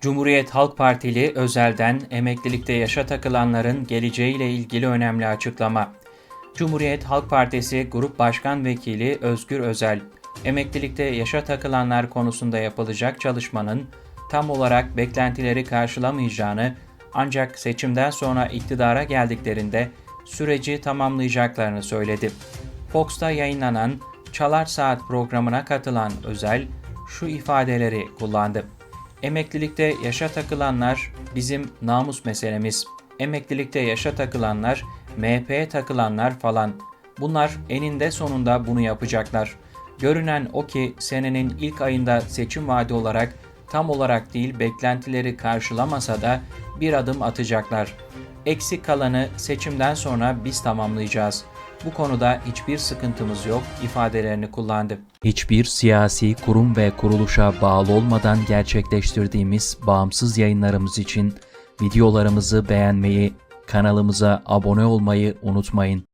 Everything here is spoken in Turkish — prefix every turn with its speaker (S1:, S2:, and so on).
S1: Cumhuriyet Halk Partili özelden emeklilikte yaşa takılanların geleceğiyle ilgili önemli açıklama. Cumhuriyet Halk Partisi Grup Başkan Vekili Özgür Özel, emeklilikte yaşa takılanlar konusunda yapılacak çalışmanın tam olarak beklentileri karşılamayacağını ancak seçimden sonra iktidara geldiklerinde süreci tamamlayacaklarını söyledi. Fox'ta yayınlanan Çalar Saat programına katılan Özel şu ifadeleri kullandı. Emeklilikte yaşa takılanlar bizim namus meselemiz. Emeklilikte yaşa takılanlar, MHP'ye takılanlar falan. Bunlar eninde sonunda bunu yapacaklar. Görünen o ki senenin ilk ayında seçim vaadi olarak tam olarak değil beklentileri karşılamasa da bir adım atacaklar. Eksik kalanı seçimden sonra biz tamamlayacağız. Bu konuda hiçbir sıkıntımız yok ifadelerini kullandı. Hiçbir siyasi kurum ve kuruluşa bağlı olmadan gerçekleştirdiğimiz bağımsız yayınlarımız için videolarımızı beğenmeyi, kanalımıza abone olmayı unutmayın.